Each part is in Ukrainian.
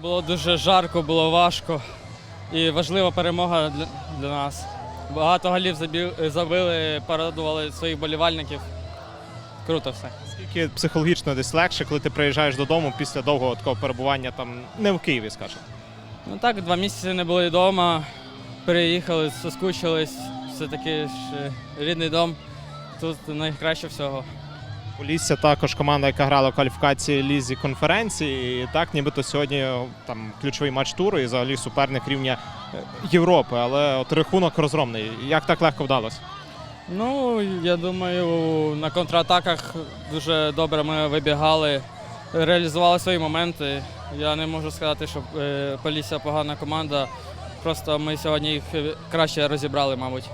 Було дуже жарко, було важко і важлива перемога для, для нас. Багато голів забили, порадували своїх болівальників. Круто все. Скільки психологічно десь легше, коли ти приїжджаєш додому після довгого такого перебування там не в Києві, скажімо. Ну так, два місяці не були вдома, переїхали, соскучились, все-таки ж е, рідний дом. Тут найкраще всього. Полісся також команда, яка грала в кваліфікації лізі конференції. І так, нібито сьогодні там ключовий матч туру і взагалі суперник рівня е, Європи. Але от рахунок розгромний. Як так легко вдалося? Ну, я думаю, на контратаках дуже добре ми вибігали, реалізували свої моменти. Я не можу сказати, що е, Полісся погана команда. Просто ми сьогодні їх е, краще розібрали, мабуть.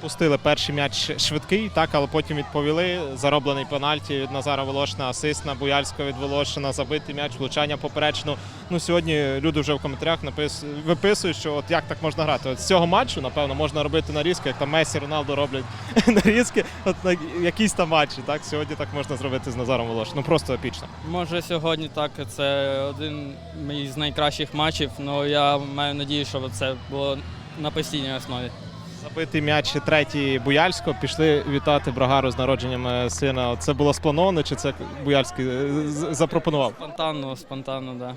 Пропустили перший м'яч швидкий, так, але потім відповіли. Зароблений пенальті від Назара Волошина, асист на Буяльського від Волошина, забитий м'яч, влучання поперечно. Ну сьогодні люди вже в коментарях напис... виписують, що от як так можна грати. От з цього матчу, напевно, можна робити нарізки, як там Месі, Роналдо роблять нарізки. От на якісь там матчі. Так сьогодні так можна зробити з Назаром Волошином. Ну просто епічно. Може, сьогодні так, це один з найкращих матчів, але я маю надію, що це було на постійній основі. Забитий м'яч третій Буяльського. Пішли вітати Брагару з народженням е, сина. Це було сплановано, чи це Буяльський е, запропонував? Спонтанно, спонтанно, так. Да.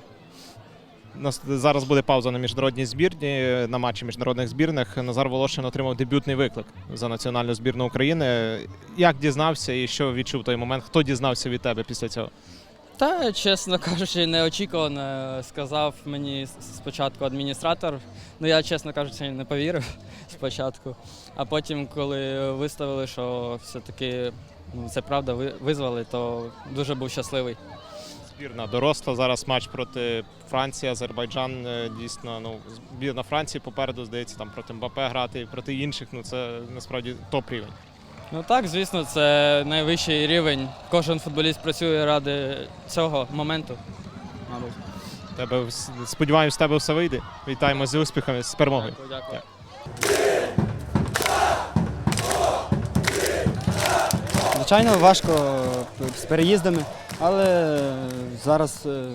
Нас зараз буде пауза на міжнародній збірні на матчі міжнародних збірних. Назар Волошин отримав дебютний виклик за національну збірну України. Як дізнався і що відчув той момент? Хто дізнався від тебе після цього? Та, чесно кажучи, неочікувано сказав мені спочатку адміністратор. Ну я, чесно кажучи, не повірив спочатку. А потім, коли виставили, що все-таки ну, це правда, визвали, то дуже був щасливий. Збірна доросла зараз матч проти Франції, Азербайджан. Е, Дійсно, ну збірна Франції попереду здається там проти Мбапе грати проти інших. Ну це насправді топ рівень. Ну так, звісно, це найвищий рівень. Кожен футболіст працює ради цього моменту, мабуть. Тебе сподіваємось, тебе все вийде. Вітаємо з успіхами, з перемогою. Дякую, дякую. Звичайно, важко з переїздами, але зараз е,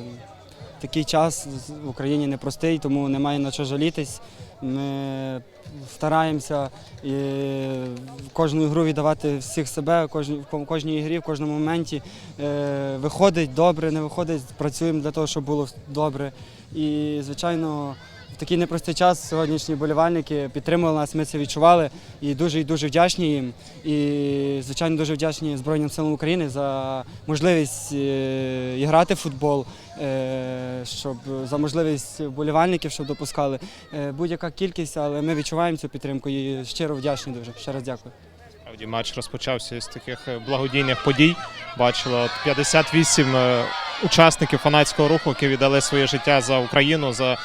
такий час в Україні непростий, тому немає на що жалітись. Ми стараємося в кожну ігру віддавати всіх себе, в кожній ігрі, в кожному моменті. Е, Виходить добре, не виходить, працюємо для того, щоб було добре. І, звичайно, такий непростий час сьогоднішні болівальники підтримували нас, ми це відчували і дуже і дуже вдячні їм. І, звичайно, дуже вдячні Збройним силам України за можливість е, грати в футбол, е, щоб за можливість болівальників, щоб допускали. Е, будь-яка кількість, але ми відчуваємо цю підтримку і щиро вдячні дуже. Ще раз дякую. Справді матч розпочався з таких благодійних подій. Бачили от 58 е, учасників фанатського руху, які віддали своє життя за Україну, за,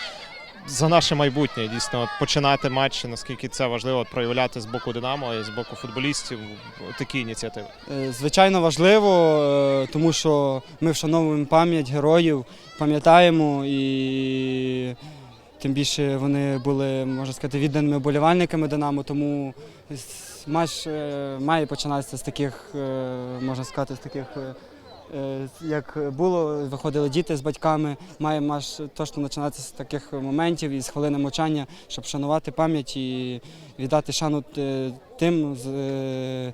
за наше майбутнє. Дійсно, от починати матч, наскільки це важливо от проявляти з боку Динамо і з боку футболістів такі ініціативи. Е, Звичайно, важливо, е, тому що ми вшановуємо пам'ять героїв, пам'ятаємо і тим більше вони були, можна сказати, відданими болівальниками Динамо, тому матч е, має починатися з таких, можна сказати, з таких. Е, Як було, виходили діти з батьками, має матч точно починатися з таких моментів і з хвилини мовчання, щоб шанувати пам'ять і віддати шану е, тим, е,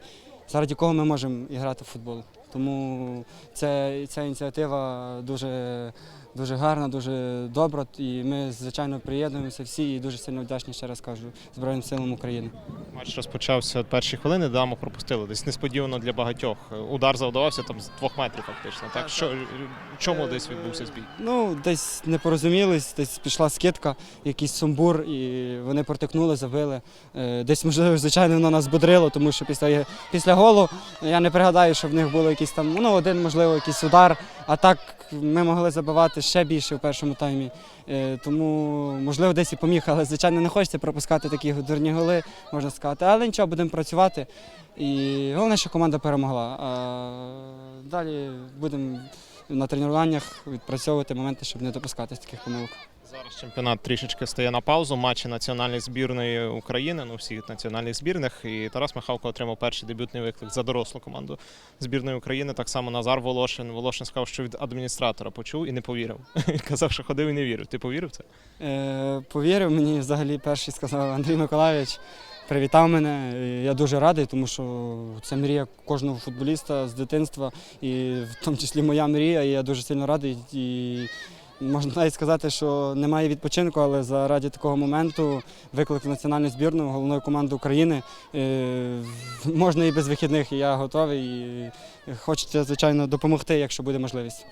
заради кого ми можемо грати в футбол. Тому ця, ця ініціатива дуже, дуже гарна, дуже добра. І ми, звичайно, приєднуємося всі і дуже сильно вдячні, ще раз кажу, Збройним силам України. Матч розпочався от перші хвилини, Динамо пропустили. Десь несподівано для багатьох. Удар завдавався там з двох метрів, фактично. Так, що, чому десь відбувся збій? Ну, десь не порозумілись, десь пішла скидка, якийсь сумбур, і вони протикнули, забили. Е, Десь, можливо, звичайно, воно нас бодрило, тому що після, після голу я не пригадаю, що в них було якийсь там, ну, один, можливо, якийсь удар, а так ми могли забивати ще більше в першому таймі. Е, Тому, можливо, десь і поміг, але, звичайно, не хочеться пропускати такі дурні голи, можна сказати. Але нічого, будемо працювати. І головне, що команда перемогла. А далі будемо на тренуваннях відпрацьовувати моменти, щоб не допускати таких помилок. Зараз чемпіонат трішечки стає на паузу. Матчі національної збірної України, ну всіх національних збірних. І Тарас Михалко отримав перший дебютний виклик за дорослу команду збірної України. Так само Назар Волошин. Волошин сказав, що від адміністратора почув і не повірив. Казав, що ходив і не вірив. Ти повірив це? Е, повірив мені взагалі перший сказав Андрій Миколайович. Привітав мене. Я дуже радий, тому що це мрія кожного футболіста з дитинства, і в тому числі моя мрія. І я дуже сильно радий. І можна навіть сказати, що немає відпочинку, але заради такого моменту виклик в національну збірну головної команди України е, можна і без вихідних. І я готовий. І хочеться, звичайно, допомогти, якщо буде можливість.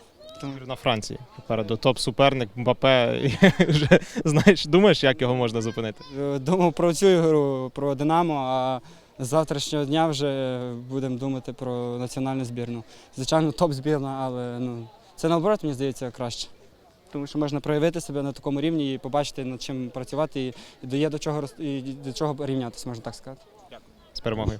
На Франції. Попереду топ-суперник Мбапе. Вже знаєш, думаєш, як його можна зупинити? Е, Думав про цю ігру, про Динамо, а з завтрашнього дня вже будемо думати про національну збірну. Звичайно, топ-збірна, але ну, це наоборот, мені здається, краще. Тому що можна проявити себе на такому рівні і побачити, над чим працювати, і є до чого, і до чого рівнятися, можна так сказати. Дякую. З перемогою.